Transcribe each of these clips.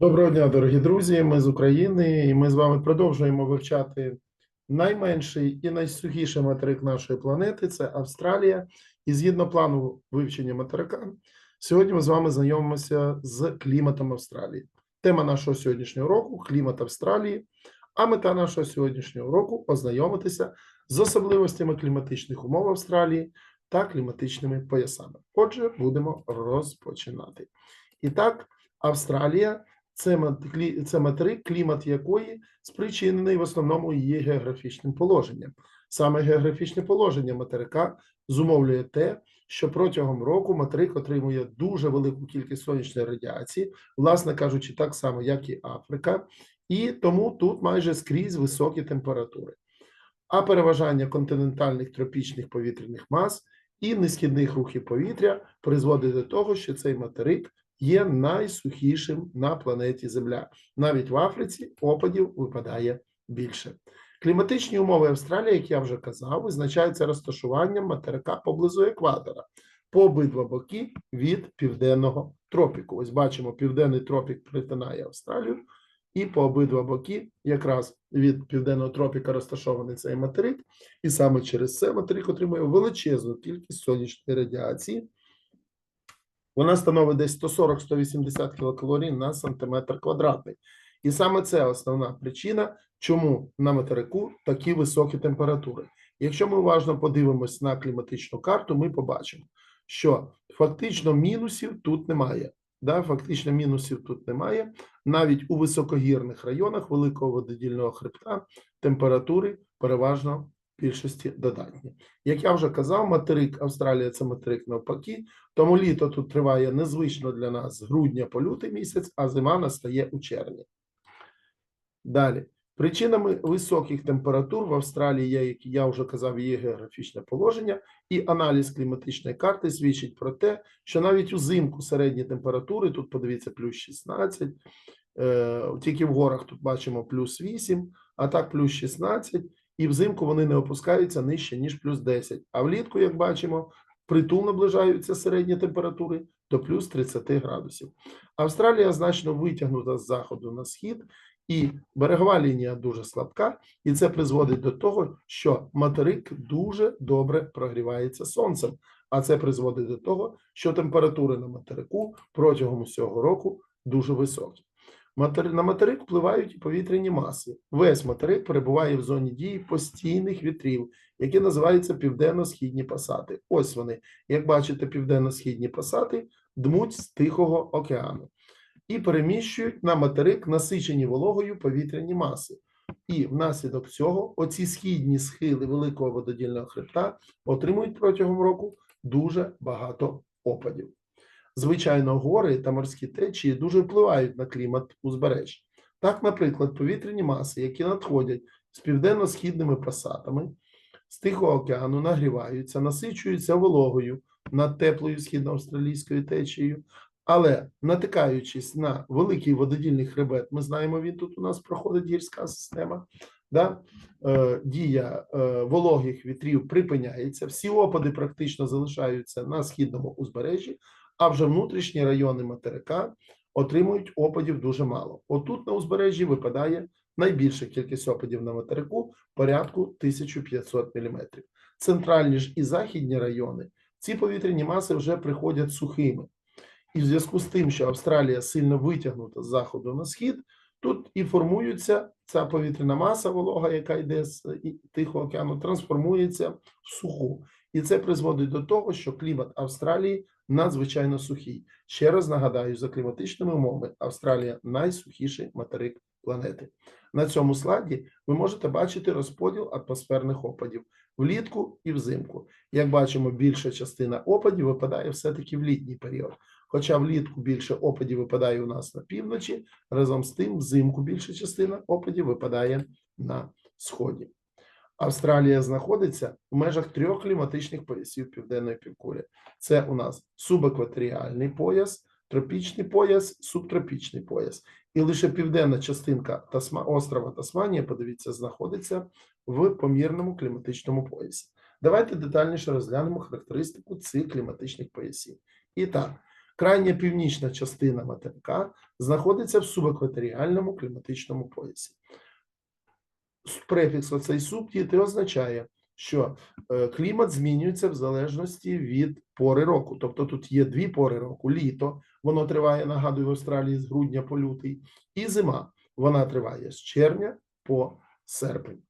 Доброго дня, дорогі друзі. Ми з України, і ми з вами продовжуємо вивчати найменший і найсухіший материк нашої планети це Австралія. І згідно плану вивчення материка, сьогодні ми з вами знайомимося з кліматом Австралії. Тема нашого сьогоднішнього року клімат Австралії. А мета нашого сьогоднішнього року ознайомитися з особливостями кліматичних умов Австралії та кліматичними поясами. Отже, будемо розпочинати. І так, Австралія це мат- материк, клімат якої спричинений в основному її географічним положенням. Саме географічне положення материка зумовлює те, що протягом року материк отримує дуже велику кількість сонячної радіації, власне кажучи, так само, як і Африка, і тому тут майже скрізь високі температури. А переважання континентальних тропічних повітряних мас і несхідних рухів повітря призводить до того, що цей материк є найсухішим на планеті Земля. Навіть в Африці опадів випадає більше. Кліматичні умови Австралії, як я вже казав, визначаються розташуванням материка поблизу екватора по обидва боки від південного тропіку. Ось бачимо, південний тропік притинає Австралію, і по обидва боки, якраз від південного тропіка, розташований цей материк, і саме через це материк отримує величезну кількість сонячної радіації. Вона становить десь 140-180 кілокалорій на сантиметр квадратний. І саме це основна причина, чому на материку такі високі температури. Якщо ми уважно подивимось на кліматичну карту, ми побачимо, що фактично мінусів тут немає. Да, фактично мінусів тут немає. Навіть у високогірних районах великого вододільного хребта температури переважно більшості додатні. Як я вже казав, материк Австралія це материк навпаки, тому літо тут триває незвично для нас з грудня по лютий місяць, а зима настає у червні. Далі. Причинами високих температур в Австралії є, як я вже казав, її географічне положення, і аналіз кліматичної карти свідчить про те, що навіть узимку середні температури, тут подивіться, плюс 16, е, тільки в горах тут бачимо плюс 8, а так плюс 16, і взимку вони не опускаються нижче, ніж плюс 10. А влітку, як бачимо, притул наближаються середні температури до плюс 30 градусів. Австралія значно витягнута з заходу на схід, і берегова лінія дуже слабка, і це призводить до того, що материк дуже добре прогрівається сонцем. А це призводить до того, що температури на материку протягом усього року дуже високі. На материк впливають повітряні маси. Весь материк перебуває в зоні дії постійних вітрів, які називаються південно-східні пасати. Ось вони, як бачите, південно-східні пасати дмуть з Тихого океану і переміщують на материк насичені вологою повітряні маси. І внаслідок цього оці східні схили великого вододільного хребта отримують протягом року дуже багато опадів. Звичайно, гори та морські течії дуже впливають на клімат узбережжя. Так, наприклад, повітряні маси, які надходять з південно-східними пасатами з Тихого океану, нагріваються, насичуються вологою над теплою східноавстралійською течією, але натикаючись на великий вододільний хребет, ми знаємо, він тут у нас проходить гірська система. Да? Е, дія е, вологих вітрів припиняється, всі опади практично залишаються на східному узбережжі, а вже внутрішні райони материка отримують опадів дуже мало. Отут на узбережжі випадає найбільша кількість опадів на материку порядку 1500 мм. Центральні ж і західні райони ці повітряні маси вже приходять сухими. І в зв'язку з тим, що Австралія сильно витягнута з заходу на схід, тут і формується ця повітряна маса волога, яка йде з Тихого океану, трансформується в суху. І це призводить до того, що клімат Австралії надзвичайно сухий. Ще раз нагадаю, за кліматичними умовами Австралія найсухіший материк планети. На цьому слайді ви можете бачити розподіл атмосферних опадів влітку і взимку. Як бачимо, більша частина опадів випадає все-таки в літній період. Хоча влітку більше опадів випадає у нас на півночі, разом з тим взимку більша частина опадів випадає на сході. Австралія знаходиться в межах трьох кліматичних поясів південної півкулі. Це у нас субекваторіальний пояс, тропічний пояс, субтропічний пояс. І лише південна частинка Тасма... острова Тасманія, подивіться, знаходиться в помірному кліматичному поясі. Давайте детальніше розглянемо характеристику цих кліматичних поясів. І так, Крайня північна частина материка знаходиться в субекваторіальному кліматичному поясі. Префікс оцей суб діти означає, що е, клімат змінюється в залежності від пори року. Тобто тут є дві пори року: літо, воно триває, нагадую, в Австралії з грудня по лютий, і зима. Вона триває з червня по серпень.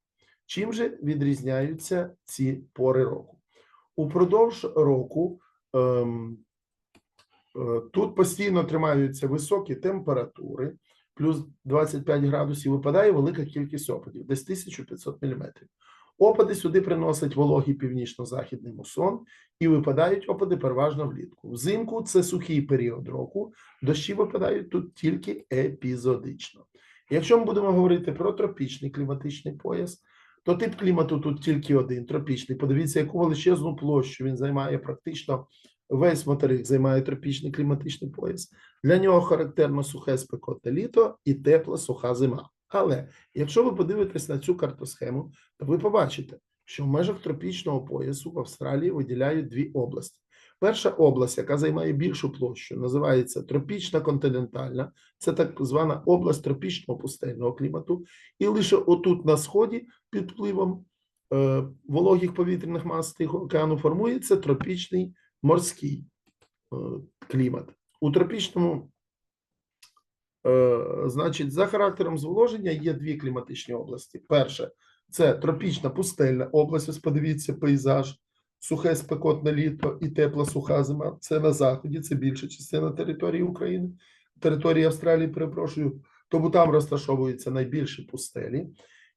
Чим же відрізняються ці пори року? Упродовж року ем, е, тут постійно тримаються високі температури, плюс 25 градусів, випадає велика кількість опадів, десь 1500 мм. Опади сюди приносять вологий північно-західний мусон і випадають опади переважно влітку. Взимку це сухий період року, дощі випадають тут тільки епізодично. Якщо ми будемо говорити про тропічний кліматичний пояс, то тип клімату тут тільки один тропічний. Подивіться, яку величезну площу він займає практично весь материк займає тропічний кліматичний пояс. Для нього характерно сухе спекотне літо і тепла суха зима. Але якщо ви подивитесь на цю картосхему, то ви побачите, що в межах тропічного поясу в Австралії виділяють дві області. Перша область, яка займає більшу площу, називається тропічна континентальна, це так звана область тропічного пустельного клімату, і лише отут на сході під впливом е, вологих повітряних мас Тихого океану формується тропічний морський е, клімат. У тропічному, е, значить, за характером зволоження є дві кліматичні області. Перше це тропічна пустельна область. Ось подивіться пейзаж, сухе спекотне літо і тепла суха зима. Це на заході, це більша частина території України, території Австралії, перепрошую, тому там розташовуються найбільші пустелі.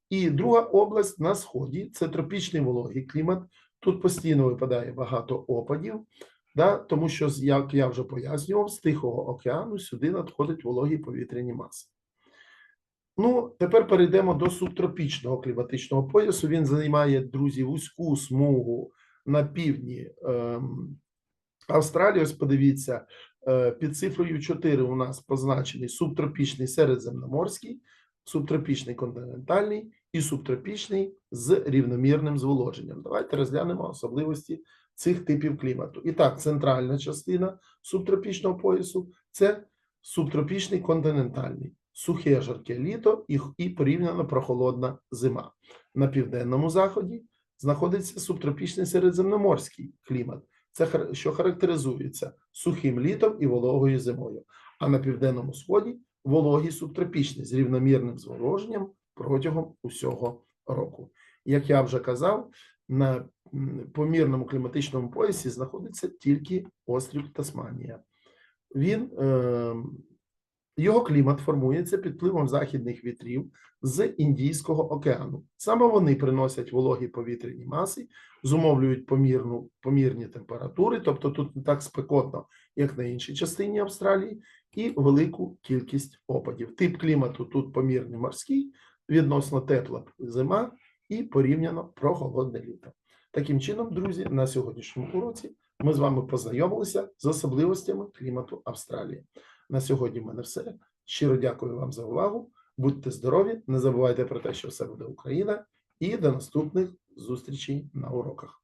І друга область на сході це тропічний вологий клімат. Тут постійно випадає багато опадів, да, тому що, як я вже пояснював, з Тихого океану сюди надходять вологі повітряні маси. Ну, тепер перейдемо до субтропічного кліматичного поясу. Він займає, друзі, вузьку смугу на півдні ем, Австралії. Ось подивіться, е, під цифрою 4 у нас позначений субтропічний середземноморський, субтропічний континентальний і субтропічний з рівномірним зволоженням. Давайте розглянемо особливості цих типів клімату. І так, центральна частина субтропічного поясу це субтропічний континентальний, сухе жарке літо і, і порівняно прохолодна зима. На південному заході знаходиться субтропічний середземноморський клімат. Це що характеризується сухим літом і вологою зимою. А на південному сході вологий субтропічний з рівномірним зволоженням протягом усього року. Як я вже казав, на помірному кліматичному поясі знаходиться тільки острів Тасманія. Він, е, його клімат формується під впливом західних вітрів з Індійського океану. Саме вони приносять вологі повітряні маси, зумовлюють помірну, помірні температури, тобто тут не так спекотно, як на іншій частині Австралії, і велику кількість опадів. Тип клімату тут помірний морський, відносно тепла зима і порівняно прохолодне літо. Таким чином, друзі, на сьогоднішньому уроці ми з вами познайомилися з особливостями клімату Австралії. На сьогодні в мене все. Щиро дякую вам за увагу. Будьте здорові, не забувайте про те, що все буде Україна, і до наступних зустрічей на уроках.